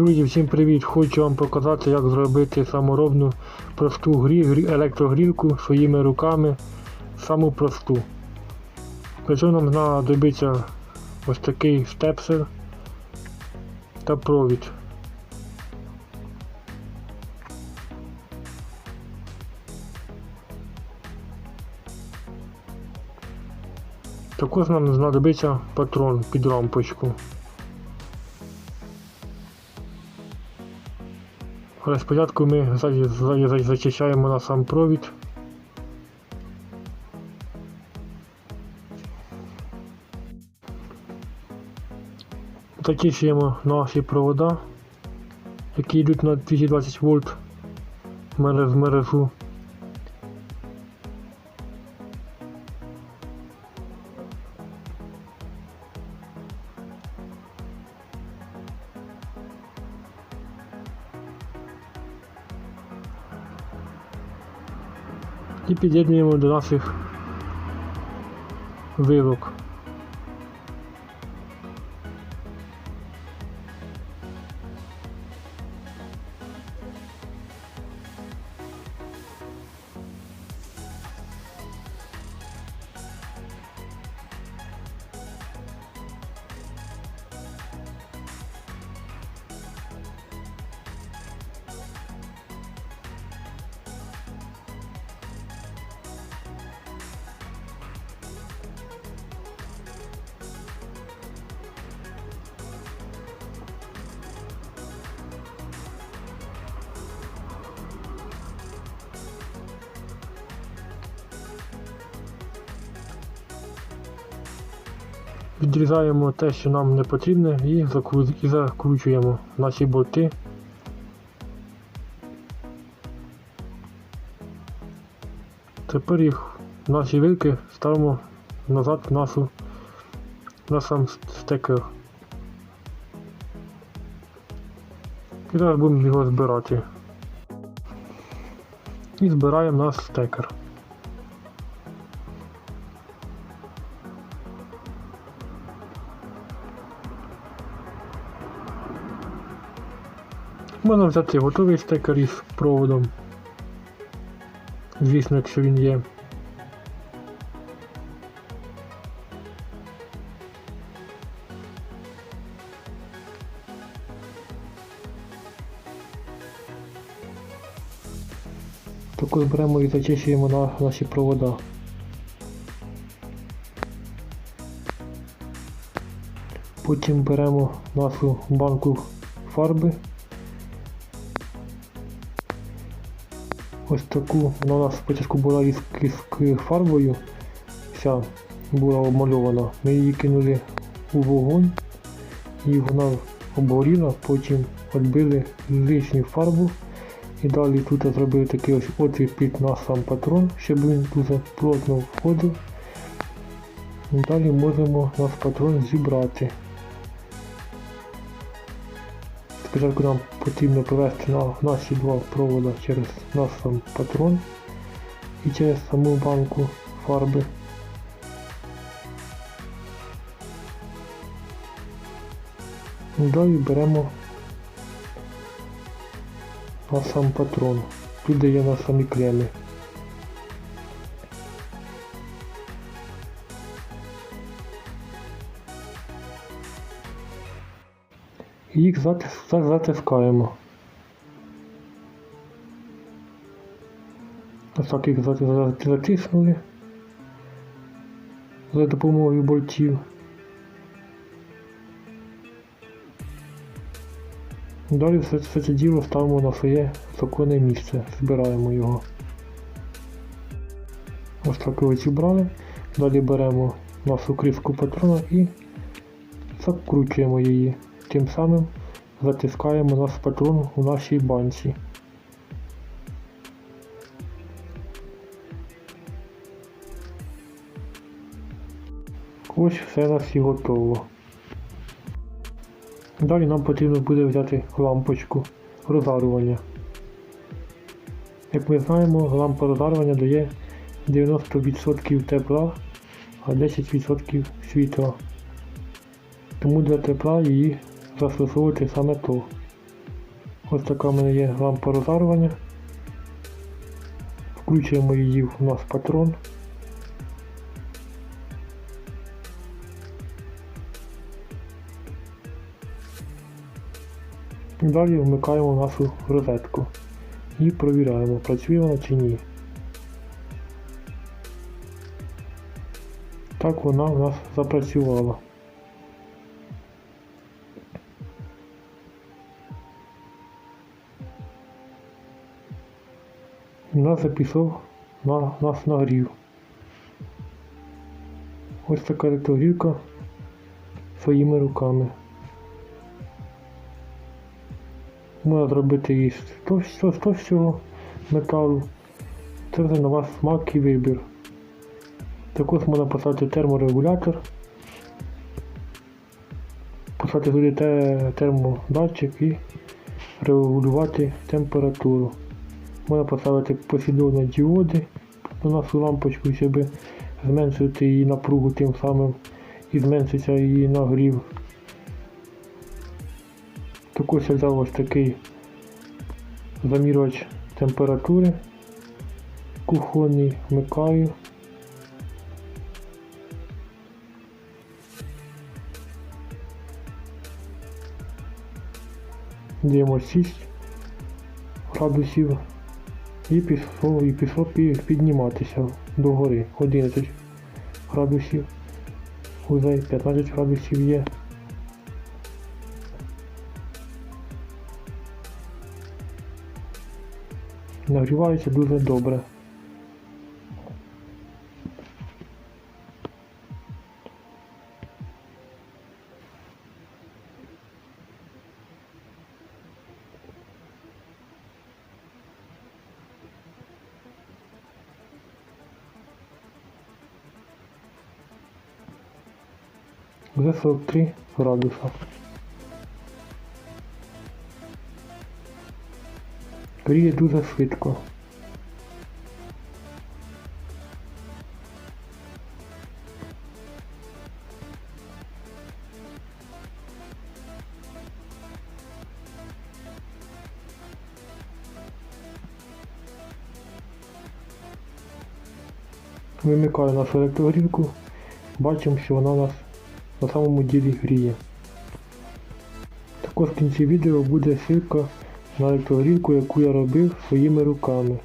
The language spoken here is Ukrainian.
Друзі, всім привіт! Хочу вам показати, як зробити саморобну просту грі, грі- електрогрілку своїми руками. Саму просту. Для цього нам знадобиться ось такий степсер та провід. Також нам знадобиться патрон під лампочку. Але спочатку ми за- за- за- зачищаємо на сам провід. Зачищуємо наші провода, які йдуть на 220 вольт в мережу. І під'єднуємо до наших вилок. Відрізаємо те, що нам не потрібне, і закручуємо наші болти. Тепер їх наші вилки ставимо назад в нашу на сам стекер. І зараз будемо його збирати. І збираємо наш стекер. Можна взяти готовий стекер із проводом. Звісно, якщо він є. Також беремо і зачищуємо на наші провода. Потім беремо нашу банку фарби. Ось таку, вона у нас спочатку була із, із фарбою, вся була обмальована. Ми її кинули у вогонь і вона обгоріла, потім відбили лишню фарбу і далі тут зробили такий ось отвір під наш сам патрон, щоб він дуже плотно входив. Далі можемо наш патрон зібрати. Спочатку нам потрібно провести на наші два провода через наш сам патрон і через саму банку фарби. Далі беремо на сам патрон. Тут є на самі клеми. Їх затискаємо. Ось так їх затиснули за допомогою болтів. Далі все, все це діло ставимо на своє законне місце, збираємо його. Ось так його зібрали. Далі беремо нашу криску патрона і закручуємо її. Тим самим затискаємо наш патрон у нашій банці. Ось все нас і готово. Далі нам потрібно буде взяти лампочку розжарювання. Як ми знаємо, лампа розжарювання дає 90% тепла, а 10% світла. Тому для тепла її застосовувати саме то. Ось така в мене є лампа розарвання. Включуємо її у нас патрон. Далі вмикаємо нашу розетку і провіряємо, працює вона чи ні. Так вона у нас запрацювала. Нас записав на нас нагрів. Ось така електрогрівка своїми руками. Можна зробити її з товщ- товщого металу. Це вже на вас смак і вибір. Також можна поставити терморегулятор. Поставити туди термодатчик і регулювати температуру. Можна поставити послідовні діоди на нашу лампочку, щоб зменшити її напругу тим самим і зменшиться її нагрів. Також я взяв ось такий замірювач температури кухонний, вмикаю. Даємо 6 градусів і пішло, і пішло підніматися підніматися догори 11 градусів. Уже 15 градусів є. Нагрівається дуже добре. Вже 43 градуса. Гріє дуже швидко. Вимикаю нашу електрогрівку, бачимо, що вона у нас на самому ділі гріє. Також в кінці відео буде ссылка на електрогрівку, яку я робив своїми руками.